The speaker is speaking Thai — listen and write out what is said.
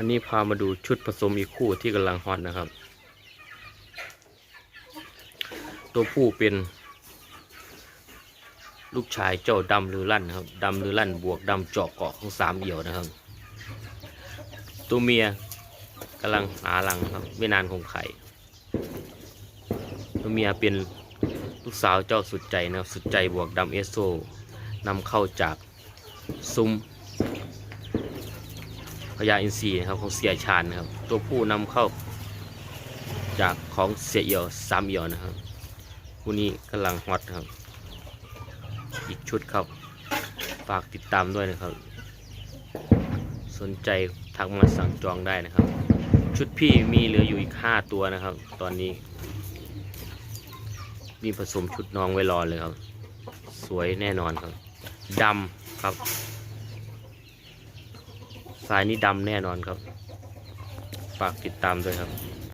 วันนี้พามาดูชุดผสมอีกคู่ที่กำลังฮอตนะครับ ตัวผู้เป็น ลูกชายเจ้าดำหรือลั่นนะครับดำหรือลั่นบวกดำเจาะเกาะของสามเอี่ยวนะครับ ตัวเมียกำลังหารังครับไม่นานคงไข่ตัวเมียเป็นลูกสาวเจ้าสุดใจนะครับสุดใจบวกดำเอสโซนำเข้าจากซุ้ม พญาอินทรีนะครับของเสียชาญนะครับ ตัวผู้นำเข้าจากของเสียเอี่ยวสามเอี่ยวนะครับคู่นี้กำลังฮอตครับ อีกชุดครับ ฝากติดตามด้วยนะครับ สนใจทักมาสั่งจองได้นะครับ ชุดพี่มีเหลืออยู่อีกห้าตัวนะครับ ตอนนี้มีผสมชุดน้องไว้รอเลยครับ สวยแน่นอนครับดำครับ สายนี่ดำแน่นอนครับ ฝากติดตามด้วยครับ